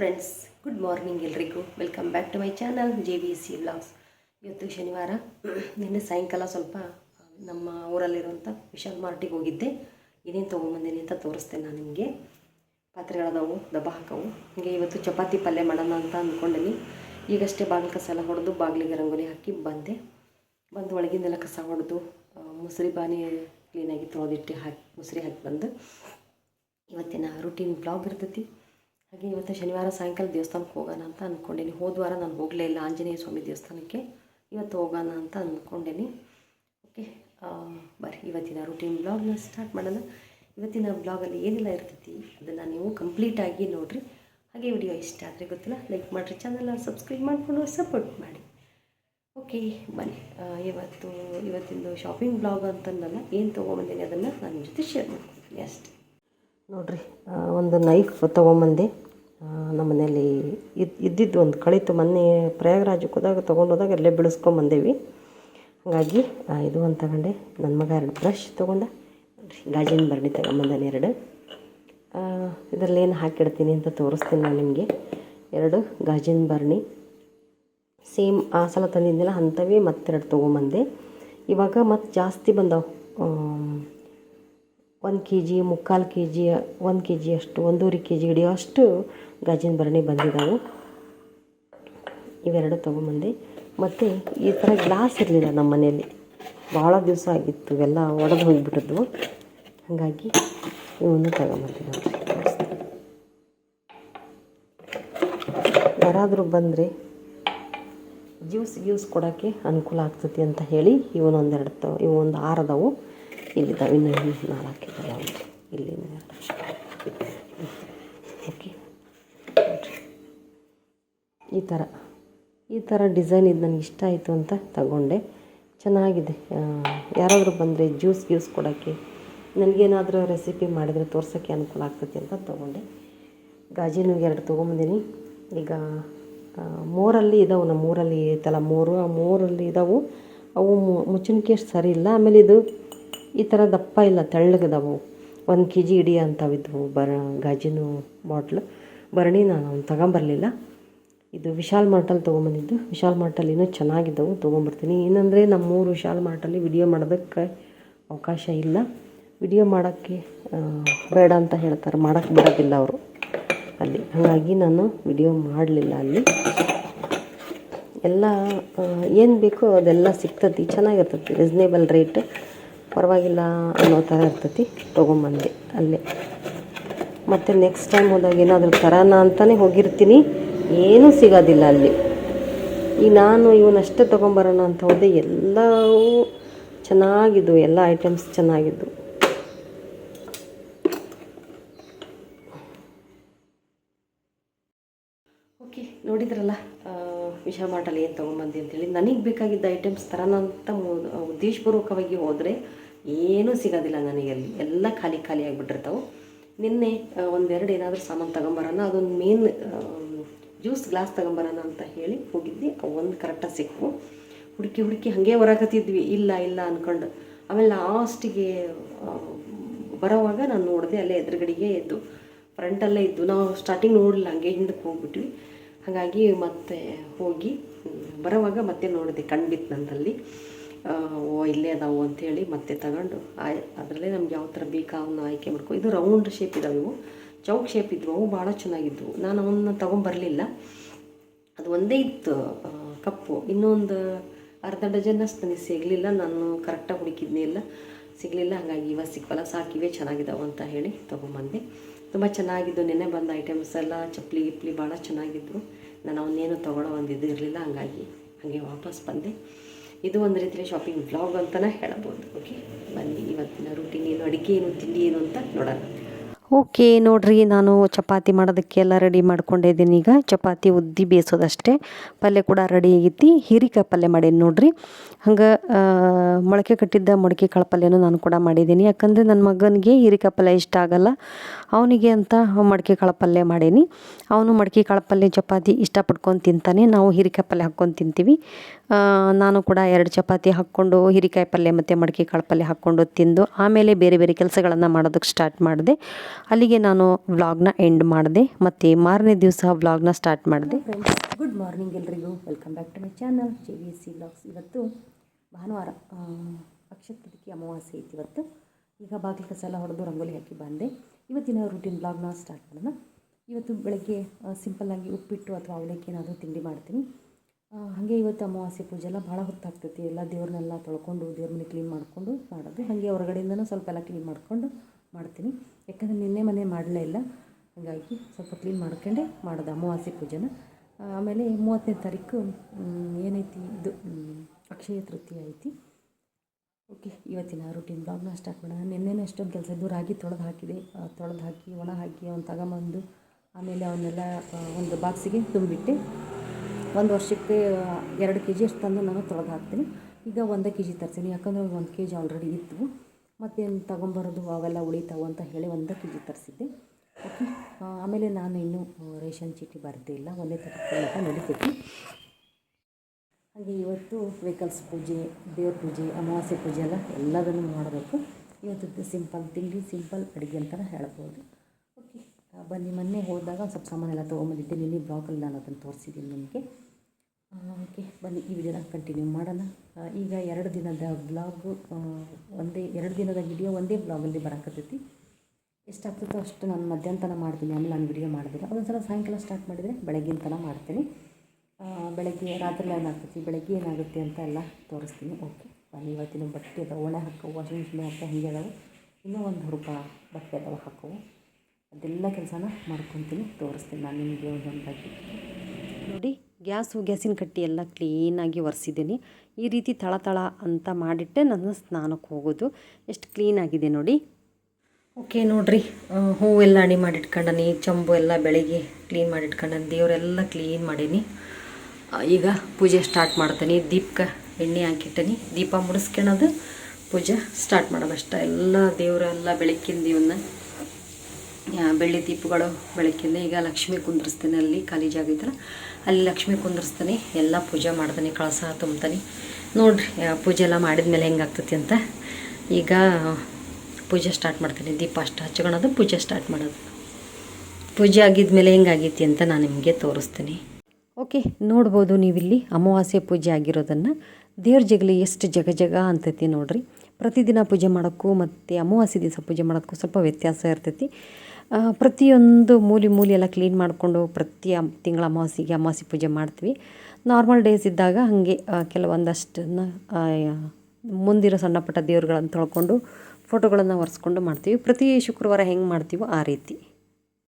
Friends good morning ಎಲ್ರಿಗೂ. Welcome back to my channel J B C vlogs ಇವತ್ತು ಶನಿವಾರ. ನಿನ್ನೆ ಸಾಯಂಕಾಲ ಸ್ವಲ್ಪ ನಮ್ಮ ಊರಲ್ಲಿರುವಂಥ ವಿಶಾಲ್ ಮಾರ್ಟಿಗೆ ಹೋಗಿದ್ದೆ. ಏನೇನು ತೊಗೊಂಬಂದಿನಿ ಅಂತ ತೋರಿಸ್ತೇನೆ ನಾನು ನಿಮಗೆ. ಪಾತ್ರೆಗಳದವು ದಬ್ಬ ಹಾಕವು. ಹಾಗೆ ಇವತ್ತು ಚಪಾತಿ ಪಲ್ಯ ಮಾಡೋಣ ಅಂತ ಅಂದ್ಕೊಂಡಿನಿ ಈಗಷ್ಟೇ ಬಾಗಿಲು ಕಸ ಎಲ್ಲ ಹೊಡೆದು ಬಾಗಿಲಿಗೆ ರಂಗೋಲಿ ಹಾಕಿ ಬಂದೆ. ಬಂದು ಒಳಗಿಂದೆಲ್ಲ ಕಸ ಹೊಡೆದು ಮುಸ್ರಿ ಬಾನಿ ಕ್ಲೀನಾಗಿ ತೊಳೆದಿಟ್ಟು ಹಾಕಿ, ಮುಸ್ರಿ ಹಾಕಿ ಬಂದು. ಇವತ್ತಿನ ರೂಟೀನ್ ಬ್ಲಾಗ್ ಇರ್ತೈತಿ. ಹಾಗೆ ಇವತ್ತು ಶನಿವಾರ ಸಾಯಂಕಾಲ ದೇವಸ್ಥಾನಕ್ಕೆ ಹೋಗೋಣ ಅಂತ ಅಂದ್ಕೊಂಡೇನಿ ಹೋದ ವಾರ ನಾನು ಹೋಗಲೇ ಇಲ್ಲ ಆಂಜನೇಯ ಸ್ವಾಮಿ ದೇವಸ್ಥಾನಕ್ಕೆ. ಇವತ್ತು ಹೋಗೋಣ ಅಂತ ಅಂದ್ಕೊಂಡೇನಿ ಓಕೆ ಬರ್ರಿ. ಇವತ್ತಿನ ರೂಟೀನ್ ಬ್ಲಾಗ್ನ ಸ್ಟಾರ್ಟ್ ಮಾಡೋಣ. ಇವತ್ತಿನ ಬ್ಲಾಗಲ್ಲಿ ಏನೆಲ್ಲ ಇರ್ತೈತಿ ಅದನ್ನು ನೀವು ಕಂಪ್ಲೀಟಾಗಿ ನೋಡಿರಿ. ಹಾಗೆ ವಿಡಿಯೋ ಇಷ್ಟ ಆದರೆ ಗೊತ್ತಿಲ್ಲ ಲೈಕ್ ಮಾಡಿರಿ. ಚಾನಲ್ ಸಬ್ಸ್ಕ್ರೈಬ್ ಮಾಡಿಕೊಂಡು ಸಪೋರ್ಟ್ ಮಾಡಿ. ಓಕೆ, ಬನ್ನಿ. ಇವತ್ತು, ಇವತ್ತಿಂದು ಶಾಪಿಂಗ್ ಬ್ಲಾಗ್ ಅಂತಂದಲ್ಲ, ಏನು ತೊಗೊಂಬಂದಿನಿ ಅದನ್ನು ನಾನು ನಿಮ್ಮ ಜೊತೆ ಶೇರ್ ಮಾಡ್ಕೊತೀನಿ ಅಷ್ಟೇ. ನೋಡ್ರಿ ಒಂದು ನೈಫ್ ತೊಗೊಂಬಂದೆ. ನಮ್ಮ ಮನೇಲಿ ಇದ್, ಇದ್ದಿದ್ದು ಒಂದು ಕಳಿತು. ಮೊನ್ನೆ ಪ್ರಯಾಗರಾಜಕ್ಕೆ ಹೋದಾಗ ತೊಗೊಂಡೋದಾಗ ಅಲ್ಲೇ ಬೆಳೆಸ್ಕೊಂಬಂದೇವಿ. ಹಾಗಾಗಿ ಇದು ಒಂದು ತಗೊಂಡೆ. ನನ್ನ ಮಗ ಎರಡು ಬ್ರಷ್ ತೊಗೊಂಡ. ಗಾಜಿನ ಬರಣಿ ತಗೊಂಬಂದಾನೆ ಎರಡು. ಇದರಲ್ಲಿ ಏನು ಹಾಕಿಡ್ತೀನಿ ಅಂತ ತೋರಿಸ್ತೀನಿ ನಾನು ನಿಮಗೆ. ಎರಡು ಗಾಜಿನ ಬರಣಿ ಸೇಮ್, ಆ ಸಲ ತಂದಿದ್ದಿಲ್ಲ ಅಂಥವೇ ಮತ್ತೆರಡು ತೊಗೊಂಬಂದೆ. ಇವಾಗ ಮತ್ತೆ ಜಾಸ್ತಿ ಬಂದವು. ಒಂದು ಕೆ ಜಿ ಮುಕ್ಕಾಲು ಕೆ ಜಿ ಒಂದು ಕೆ ಜಿ ಅಷ್ಟು, ಒಂದೂವರೆ ಕೆ ಜಿ ಹಿಡಿಯೋ ಅಷ್ಟು ಗಾಜಿನ ಭರಣಿ ಬಂದಿದ್ದಾವೆ ಇವೆರಡು ತೊಗೊಂಬಂದೆ. ಮತ್ತು ಈ ಥರ ಗ್ಲಾಸ್ ಇರಲಿಲ್ಲ ನಮ್ಮ ಮನೆಯಲ್ಲಿ. ಭಾಳ ದಿವಸ ಆಗಿತ್ತು, ಇವೆಲ್ಲ ಒಡೆದು ಹೋಗಿಬಿಟ್ಟಿದ್ವು ಹಾಗಾಗಿ ಇವನ್ನು ತಗೊಂಬಂದಿದ್ದಾವೆ ಯಾರಾದರೂ ಬಂದರೆ ಜ್ಯೂಸ್ ಗ್ಯೂಸ್ ಕೊಡೋಕ್ಕೆ ಅನುಕೂಲ ಆಗ್ತೈತಿ ಅಂತ ಹೇಳಿ ಇವನೊಂದೆರಡು ತ ಇವೊಂದು ಆರು ಅದಾವು. ಇಲ್ಲಿದ್ದಾವೆ ಇನ್ನು ಇನ್ನು ನಾಲ್ಕು ಇದ್ದಾವೆ ಅವು ಇಲ್ಲಿ ಓಕೆ. ಈ ಥರ. ಈ ಥರ ಡಿಸೈನ್ ಇದು ನನಗೆ ಇಷ್ಟ ಆಯಿತು ಅಂತ ತಗೊಂಡೆ. ಚೆನ್ನಾಗಿದೆ. ಯಾರಾದರೂ ಬಂದರೆ ಜ್ಯೂಸ್ ಗ್ಯೂಸ್ ಕೊಡೋಕ್ಕೆ ನನಗೇನಾದರೂ ರೆಸಿಪಿ ಮಾಡಿದರೆ ತೋರ್ಸೋಕ್ಕೆ ಅನುಕೂಲ ಆಗ್ತೈತಿ ಅಂತ ತೊಗೊಂಡೆ. ಗಾಜಿನ ಎರಡು ತೊಗೊಂಬಂದಿನಿ. ಈಗ ಮೂರಲ್ಲಿ ಮೋರಲ್ಲಿ ಇದಾವೆ ನಮ್ಮ ಊರಲ್ಲಿ. ಐತಲ್ಲ ಮೂರು, ಆ ಮೋರಲ್ಲಿ ಇದಾವೆ. ಅವು ಮುಚ್ಚಣಿಕೆ ಸರಿ ಇಲ್ಲ. ಆಮೇಲೆ ಇದು ಈ ಥರ ದಪ್ಪ ಇಲ್ಲ, ತೆಳ್ಳಗದವು. ಒಂದು ಕೆ ಜಿ ಇಡಿ ಅಂಥವಿದ್ವು ಬರ, ಗಾಜಿನ ಬಾಟ್ಲು ಭರಣಿ ನಾನು ಅವ್ನು ತಗೊಂಬರಲಿಲ್ಲ. ಇದು ವಿಶಾಲ್ ಮಾರ್ಟಲ್ಲಿ ತೊಗೊಂಬಂದಿದ್ದು. ವಿಶಾಲ್ ಮಾರ್ಟಲ್ಲಿ ಇನ್ನೂ ಚೆನ್ನಾಗಿದ್ದವು, ತೊಗೊಂಬರ್ತೀನಿ. ಏನಂದರೆ ನಮ್ಮೂರು ವಿಶಾಲ್ ಮಾರ್ಟಲ್ಲಿ ವಿಡಿಯೋ ಮಾಡೋದಕ್ಕೆ ಅವಕಾಶ ಇಲ್ಲ. ವಿಡಿಯೋ ಮಾಡೋಕ್ಕೆ ಬೇಡ ಅಂತ ಹೇಳ್ತಾರೆ. ಮಾಡೋಕ್ಕೆ ಬಿಡೋದಿಲ್ಲ ಅವರು ಅಲ್ಲಿ. ಹಾಗಾಗಿ ನಾನು ವಿಡಿಯೋ ಮಾಡಲಿಲ್ಲ ಅಲ್ಲಿ. ಎಲ್ಲ ಏನು ಬೇಕೋ ಅದೆಲ್ಲ ಸಿಗ್ತತಿ. ಚೆನ್ನಾಗಿರ್ತೈತಿ ರೀಸ್ನೇಬಲ್ ರೇಟ್ ಪರವಾಗಿಲ್ಲ ಅನ್ನೋ ಥರ ಇರ್ತೈತಿ, ತೊಗೊಂಬಂದೆ ಅಲ್ಲೇ. ಮತ್ತು ನೆಕ್ಸ್ಟ್ ಟೈಮ್ ಹೋದಾಗ ಏನಾದರೂ ತರೋಣ ಅಂತಲೇ ಹೋಗಿರ್ತೀನಿ, ಏನೂ ಸಿಗೋದಿಲ್ಲ ಅಲ್ಲಿ. ಈ ನಾನು ಇವನಷ್ಟೇ ತೊಗೊಂಬರೋಣ ಅಂತ ಹೋದೆ, ಎಲ್ಲವೂ ಚೆನ್ನಾಗಿದ್ದು ಎಲ್ಲ ಐಟಮ್ಸ್ ಚೆನ್ನಾಗಿದ್ದು ಓಕೆ ನೋಡಿದ್ರಲ್ಲ ವಿಷಯ ಮಾರ್ಟಲ್ಲಿ ಏನು ತೊಗೊಂಬಂದಿ ಅಂತೇಳಿ. ನನಗೆ ಬೇಕಾಗಿದ್ದ ಐಟಮ್ಸ್ ತರೋಣ ಅಂತ ಉದ್ದೇಶಪೂರ್ವಕವಾಗಿ ಹೋದರೆ ಏನೂ ಸಿಗೋದಿಲ್ಲ ನನಗೆ ಅಲ್ಲಿ ಎಲ್ಲ ಖಾಲಿ ಖಾಲಿ ಆಗಿಬಿಟ್ಟಿರ್ತಾವೆ. ನಿನ್ನೆ ಒಂದೆರಡು ಏನಾದರೂ ಸಾಮಾನು ತಗೊಂಬರೋಣ ಅದೊಂದು ಮೇನ್ ಜ್ಯೂಸ್ ಗ್ಲಾಸ್ ತಗೊಂಬರೋಣ ಅಂತ ಹೇಳಿ ಹೋಗಿದ್ವಿ. ಒಂದು ಕರೆಕ್ಟಾಗಿ ಸಿಕ್ಕು. ಹುಡುಕಿ ಹುಡುಕಿ ಹಾಗೆ ಹೊರಗತ್ತಿದ್ವಿ ಇಲ್ಲ ಇಲ್ಲ ಅಂದ್ಕೊಂಡು ಆಮೇಲೆ ಲಾಸ್ಟಿಗೆ ಬರೋವಾಗ ನಾನು ನೋಡಿದೆ ಅಲ್ಲೇ ಎದುರುಗಡೆಗೆ ಇದ್ದು ಫ್ರಂಟಲ್ಲೇ ಇದ್ದು. ನಾವು ಸ್ಟಾರ್ಟಿಂಗ್ ನೋಡಲಿಲ್ಲ ಹಂಗೆ ಹಿಂದಕ್ಕೆ ಹೋಗ್ಬಿಟ್ವಿ. ಹಾಗಾಗಿ ಮತ್ತೆ ಹೋಗಿ ಬರೋವಾಗ ಮತ್ತೆ ನೋಡಿದೆ ಕಣ್ಬಿತ್ತು ಆ, ಓ, ಇಲ್ಲೇ ಅದಾವು ಅಂಥೇಳಿ ಮತ್ತೆ ತಗೊಂಡು ಆಯ್, ಅದರಲ್ಲೇ ನಮ್ಗೆ ಯಾವ ಥರ ಬೇಕಾ ಅವನ್ನ ಆಯ್ಕೆ ಮಾಡ್ಕೊ, ಇದು ರೌಂಡ್ ಶೇಪ್ ಇದಾವೆ ಇವು. ಚೌಕ್ ಶೇಪ್ ಇದ್ವು, ಅವು ಭಾಳ ಚೆನ್ನಾಗಿದ್ವು. ನಾನು ಅವನ್ನ ತೊಗೊಂಬರಲಿಲ್ಲ ಅದು ಒಂದೇ ಇತ್ತು ಕಪ್ಪು. ಇನ್ನೊಂದು ಅರ್ಧ ಡಜನ್ ಅಷ್ಟು ನನಗೆ ಸಿಗಲಿಲ್ಲ. ನಾನು ಕರೆಕ್ಟಾಗಿ ಹುಡುಕಿದ್ನೇ ಇಲ್ಲ. ಸಿಗಲಿಲ್ಲ, ಹಾಗಾಗಿ ಇವಾಗ ಸಿಕ್ಕಲ್ಲ ಸಾಕಿವೆ ಚೆನ್ನಾಗಿದ್ದಾವೆ ಅಂತ ಹೇಳಿ ತೊಗೊಂಬಂದೆ. ತುಂಬ ಚೆನ್ನಾಗಿದ್ದು, ನೆನ್ನೆ ಬಂದ ಐಟಮ್ಸ್ ಎಲ್ಲ, ಚಪ್ಪಲಿ ಗಿಪ್ಲಿ ಭಾಳ ಚೆನ್ನಾಗಿದ್ವು ನಾನು ಅವನ್ನೇನು ತೊಗೊಳ್ಳೋ ಒಂದು ಇದು ಇರಲಿಲ್ಲ, ಹಾಗಾಗಿ ಹಾಗೆ ವಾಪಸ್ ಬಂದೆ. ಇದು ಒಂದು ರೀತಿಯಲ್ಲಿ ಶಾಪಿಂಗ್ ಬ್ಲಾಗ್ ಅಂತಲೇ ಹೇಳಬಹುದು ಓಕೆ ಬನ್ನಿ ಇವತ್ತಿನ ರೂಟೀನ್ ಏನು ಅಡುಗೆ ಏನು, ತಿಂಡಿ ಏನು ಅಂತ ನೋಡೋಣ. ಓಕೆ, ನೋಡ್ರಿ, ನಾನು ಚಪಾತಿ ಮಾಡೋದಕ್ಕೆಲ್ಲ ರೆಡಿ ಮಾಡ್ಕೊಂಡಿದ್ದೀನಿ ಈಗ ಚಪಾತಿ ಉದ್ದಿ ಬೇಯಿಸೋದಷ್ಟೇ. ಪಲ್ಯ ಕೂಡ ರೆಡಿ ಆಗೈತಿ. ಹೀರಿಕಾಯಿ ಪಲ್ಯ ಮಾಡೀನಿ ನೋಡ್ರಿ. ಹಂಗೆ ಮೊಳಕೆ ಕಟ್ಟಿದ್ದ ಮೊಳಕೆ ಕಾಳು ಪಲ್ಯನೂ ನಾನು ಕೂಡ ಮಾಡಿದ್ದೀನಿ. ಯಾಕಂದರೆ ನನ್ನ ಮಗನಿಗೆ ಹೀರಿಕಾಯಿ ಪಲ್ಯ ಇಷ್ಟ ಆಗಲ್ಲ. ಅವನಿಗೆ ಅಂತ ಮಡಿಕೆ ಕಾಳು ಪಲ್ಯ ಮಾಡೀನಿ. ಅವನು ಮಡಿಕೆ ಕಾಳು ಪಲ್ಯ ಚಪಾತಿ ಇಷ್ಟಪಡ್ಕೊಂಡು ತಿಂತಾನೆ. ನಾವು ಹೀರಿಕಾಯಿ ಪಲ್ಯ ಹಾಕ್ಕೊಂಡು ತಿಂತೀವಿ. ನಾನು ಕೂಡ ಎರಡು ಚಪಾತಿ ಹಾಕ್ಕೊಂಡು ಹೀರಿಕಾಯಿ ಪಲ್ಯ ಮತ್ತು ಮಡಿಕೆ ಕಾಳು ಪಲ್ಯ ಹಾಕ್ಕೊಂಡು ತಿಂದು ಆಮೇಲೆ ಬೇರೆ ಬೇರೆ ಕೆಲಸಗಳನ್ನು ಮಾಡೋದಕ್ಕೆ ಸ್ಟಾರ್ಟ್ ಮಾಡಿದೆ. ಅಲ್ಲಿಗೆ ನಾನು ವ್ಲಾಗ್ನ ಎಂಡ್ ಮಾಡಿದೆ, ಮತ್ತು ಮಾರನೇ ದಿವಸ ವ್ಲಾಗ್ನ ಸ್ಟಾರ್ಟ್ ಮಾಡಿದೆ. ಗುಡ್ ಮಾರ್ನಿಂಗ್ ಎಲ್ರಿಗೂ. Welcome back to my channel J V C vlogs ಇವತ್ತು ಭಾನುವಾರ ಅಕ್ಷಯ ತೃತೀಯ ಅಮಾವಾಸ್ಯೆ ಐತಿ ಇವತ್ತು. ಈಗ ಬಾಗಿಲು ಕಸ ಎಲ್ಲ ಹೊಡೆದು ರಂಗೋಲಿ ಹಾಕಿ ಬಂದೆ. ಇವತ್ತಿನ ರೂಟೀನ್ ವ್ಲಾಗ್ನ ಸ್ಟಾರ್ಟ್ ಮಾಡೋಣ. ಇವತ್ತು ಬೆಳಗ್ಗೆ ಸಿಂಪಲ್ಲಾಗಿ ಉಪ್ಪಿಟ್ಟು ಅಥವಾ ಅವಲಕ್ಕಿ ಏನಾದರೂ ತಿಂಡಿ ಮಾಡ್ತೀನಿ. ಹಾಗೆ ಇವತ್ತು ಅಮಾವಾಸ್ಯೆ ಪೂಜೆ ಎಲ್ಲ ಭಾಳ ಹೊತ್ತಾಗ್ತೈತಿ. ಎಲ್ಲ ದೇವ್ರನ್ನೆಲ್ಲ ತೊಳ್ಕೊಂಡು, ದೇವ್ರ ಮನೆ ಕ್ಲೀನ್ ಮಾಡಿಕೊಂಡು ಮಾಡೋದು. ಹಾಗೆ ಹೊರಗಡೆಯಿಂದನೂ ಸ್ವಲ್ಪ ಎಲ್ಲ ಕ್ಲೀನ್ ಮಾಡಿಕೊಂಡು ಮಾಡ್ತೀನಿ. ಯಾಕಂದರೆ ನಿನ್ನೆ ಮನೆ ಮಾಡಲೇ ಇಲ್ಲ. ಹಾಗಾಗಿ ಸ್ವಲ್ಪ ಕ್ಲೀನ್ ಮಾಡ್ಕೊಂಡೆ ಮಾಡೋದು ಅಮಾವಾಸ್ಯೆ ಪೂಜೆನ. ಆಮೇಲೆ ಮೂವತ್ತನೇ ತಾರೀಕು ಏನೈತಿ ಇದು ಅಕ್ಷಯ ತೃತೀಯ ಐತಿ. ಓಕೆ, ಇವತ್ತಿನ ರೂಟೀನ್ ಬ್ಲಾಗ್ನ ಸ್ಟಾರ್ಟ್ ಮಾಡೋಣ. ನಿನ್ನೆನೇ ಎಷ್ಟೊಂದು ಕೆಲಸ ಇದ್ದು ರಾಗಿ ತೊಳೆದು ಹಾಕಿದೆ. ತೊಳೆದು ಹಾಕಿ, ಒಣ ಹಾಕಿ, ಅವ್ನು ತಗೊಂಬಂದು, ಆಮೇಲೆ ಅವನ್ನೆಲ್ಲ ಒಂದು ಬಾಕ್ಸಿಗೆ ತುಂಬಿಟ್ಟೆ. ಒಂದು ವರ್ಷಕ್ಕೆ ಎರಡು ಕೆ ಜಿ ಅಷ್ಟು ತಂದು ನಾನು ತೊಳೆದು ಹಾಕ್ತೀನಿ. ಈಗ ಒಂದು ಕೆ ಜಿ ತರ್ತೀನಿ. ಯಾಕಂದರೆ ಒಂದು ಕೆ ಜಿ ಆಲ್ರೆಡಿ ಇತ್ತು. ಮತ್ತೇನು ತೊಗೊಂಬರೋದು ಅವೆಲ್ಲ ಉಳಿತಾವು ಅಂತ ಹೇಳಿ ಒಂದು ಕೆ ಜಿ ತರಿಸಿದ್ದೆ ಓಕೆ ಆಮೇಲೆ ನಾನು ಇನ್ನೂ ರೇಷನ್ ಚೀಟಿ ಬರ್ತೇ ಇಲ್ಲ. ಒಂದೇ ತಾರೀಕು ನಡೀತೈತಿ. ಹಾಗೆ ಇವತ್ತು ವೆಹಿಕಲ್ಸ್ ಪೂಜೆ, ದೇವ್ರ ಪೂಜೆ, ಅಮಾವಾಸ್ಯೆ ಪೂಜೆ ಎಲ್ಲ ಎಲ್ಲದನ್ನು ಮಾಡಬೇಕು. ಇವತ್ತು ಸಿಂಪಲ್ ತಿಂಡಿ, ಸಿಂಪಲ್ ಅಡುಗೆ ಅಂತಲೇ ಹೇಳ್ಬೋದು. ಓಕೆ ಬನ್ನಿ, ಮೊನ್ನೆ ಹೋದಾಗ ಸ್ವಲ್ಪ ಸಾಮಾನೆಲ್ಲ ತೊಗೊಂಬಂದಿದ್ದೆ. ನಿನ್ನೆ ಬ್ಲಾಕಲ್ಲಿ ನಾನು ಅದನ್ನು ತೋರಿಸಿದ್ದೀನಿ ನಿಮಗೆ. ಓಕೆ, ಬನ್ನಿ ಈ ವಿಡಿಯೋನ ಕಂಟಿನ್ಯೂ ಮಾಡೋಣ. ಈಗ ಎರಡು ದಿನದ ಬ್ಲಾಗು ಒಂದೇ, ಎರಡು ದಿನದ ವಿಡಿಯೋ ಒಂದೇ ಬ್ಲಾಗಲ್ಲಿ ಬರೋಕತ್ತೈತಿ. ಎಷ್ಟಾಗ್ತೈತೋ ಅಷ್ಟು ನಾನು ಮಧ್ಯಾಹ್ನ ಮಾಡ್ತೀನಿ. ಆಮೇಲೆ ನಾನು ವಿಡಿಯೋ ಮಾಡೋದಿಲ್ಲ. ಅದೊಂದು ಸಲ ಸಾಯಂಕಾಲ ಸ್ಟಾರ್ಟ್ ಮಾಡಿದರೆ ಬೆಳಗ್ಗಿನ ತನಕ ಮಾಡ್ತೀನಿ ಬೆಳಗ್ಗೆ ರಾತ್ರಿ ಏನಾಗ್ತೈತಿ? ಬೆಳಗ್ಗೆ ಏನಾಗುತ್ತೆ ಅಂತ ಎಲ್ಲ ತೋರಿಸ್ತೀನಿ. ಓಕೆ, ಬನ್ನಿ, ಇವತ್ತಿನ ಬಟ್ಟೆ ಅದಾವೆ, ಒಣ ಹಾಕವು ವಾಷಿಂಗ್ ಮಿಷಿನ್ ಹಾಕೋ ಹೀಗೆ ಅದಾವೆ. ಇನ್ನೂ ಒಂದು ರೂಪಾಯಿ ಬಟ್ಟೆ ಅದಾವೆ ಹಾಕವು. ಅದೆಲ್ಲ ಕೆಲಸನ ಮಾಡ್ಕೊತೀನಿ, ತೋರಿಸ್ತೀನಿ ನಾನು ನಿಮಗೆ ಒಂದೊಂದಾಗಿ. ನೋಡಿ ಗ್ಯಾಸು ಗ್ಯಾಸಿನ ಕಟ್ಟಿ ಎಲ್ಲ ಕ್ಲೀನಾಗಿ ಒರೆಸಿದ್ದೀನಿ. ಈ ರೀತಿ ತಳ ತಳ ಅಂತ ಮಾಡಿಟ್ಟೆ ನನ್ನ ಸ್ನಾನಕ್ಕೆ ಹೋಗೋದು. ಎಷ್ಟು ಕ್ಲೀನಾಗಿದೆ ನೋಡಿ. ಓಕೆ ನೋಡಿರಿ. ಹೂವೆಲ್ಲ ಅಣಿ ಮಾಡಿಟ್ಕೊಂಡನಿ ಚಂಬು ಎಲ್ಲ ಬೆಳಗ್ಗೆ ಕ್ಲೀನ್ ಮಾಡಿಟ್ಕೊಂಡನಿ ದೇವರೆಲ್ಲ ಕ್ಲೀನ್ ಮಾಡೀನಿ. ಈಗ ಪೂಜೆ ಸ್ಟಾರ್ಟ್ ಮಾಡ್ತೀನಿ. ದೀಪಕ್ಕೆ ಎಣ್ಣೆ ಹಾಕಿಟ್ಟನಿ. ದೀಪ ಮುಡಿಸ್ಕೊಳೋದು ಪೂಜೆ ಸ್ಟಾರ್ಟ್ ಮಾಡೋದು ಅಷ್ಟೇ ಎಲ್ಲ ದೇವರೆಲ್ಲ ಬೆಳಕಿನ ಇವನ್ನ ಆ, ಬೆಳ್ಳಿ ದೀಪಗಳು ಬೆಳಕಿಂದ ಈಗ ಲಕ್ಷ್ಮಿ ಕುಂದ್ರಿಸ್ತೀನಿ ಅಲ್ಲಿ ಖಾಲಿ ಜಾಗ ಐತಲ್ಲ, ಅಲ್ಲಿ ಲಕ್ಷ್ಮಿ ಕುಂದ್ರಿಸ್ತೀನಿ, ಎಲ್ಲ ಪೂಜೆ ಮಾಡ್ತೀನಿ, ಕಳಸ ತುಂಬ್ತಾನೆ. ನೋಡ್ರಿ ಪೂಜೆ ಎಲ್ಲ ಮಾಡಿದ್ಮೇಲೆ ಹೆಂಗಾಗ್ತತಿ ಅಂತ. ಈಗ ಪೂಜೆ ಸ್ಟಾರ್ಟ್ ಮಾಡ್ತೀನಿ ದೀಪ ಅಷ್ಟು ಹಚ್ಕೊಳೋದು ಪೂಜೆ ಸ್ಟಾರ್ಟ್ ಮಾಡೋದು. ಪೂಜೆ ಆಗಿದ್ಮೇಲೆ ಹೆಂಗಾಗೈತಿ ಅಂತ ನಾನು ನಿಮಗೆ ತೋರಿಸ್ತೀನಿ. ಓಕೆ, ನೋಡ್ಬೋದು ನೀವಿಲ್ಲಿ ಅಮಾವಾಸ್ಯೆ ಪೂಜೆ ಆಗಿರೋದನ್ನು. ದೇವ್ರ ಜಗಲಿ ಎಷ್ಟು ಜಗ ಜಗ ಅಂತೈತಿ ನೋಡ್ರಿ. ಪ್ರತಿದಿನ ಪೂಜೆ ಮಾಡೋಕ್ಕೂ ಮತ್ತು ಅಮಾವಾಸ್ಯೆ ದಿವಸ ಪೂಜೆ ಮಾಡೋಕ್ಕೂ ಸ್ವಲ್ಪ ವ್ಯತ್ಯಾಸ ಇರ್ತೈತಿ. ಪ್ರತಿಯೊಂದು ಮೂಲೆ ಮೂಲಿ ಎಲ್ಲ ಕ್ಲೀನ್ ಮಾಡಿಕೊಂಡು ಪ್ರತಿ ತಿಂಗಳ ಅಮಾವಾಸ್ಯೆಗೆ ಅಮಾವಾಸ್ಯೆ ಪೂಜೆ ಮಾಡ್ತೀವಿ. ನಾರ್ಮಲ್ ಡೇಸ್ ಇದ್ದಾಗ ಹಾಗೆ ಕೆಲವೊಂದಷ್ಟನ್ನು ಮುಂದಿರೋ ಸಣ್ಣ ಪುಟ್ಟ ದೇವ್ರುಗಳನ್ನು ತೊಳ್ಕೊಂಡು ಫೋಟೋಗಳನ್ನು ಒರೆಸ್ಕೊಂಡು ಮಾಡ್ತೀವಿ. ಪ್ರತಿ ಶುಕ್ರವಾರ ಹೆಂಗೆ ಮಾಡ್ತೀವೋ ಆ ರೀತಿ.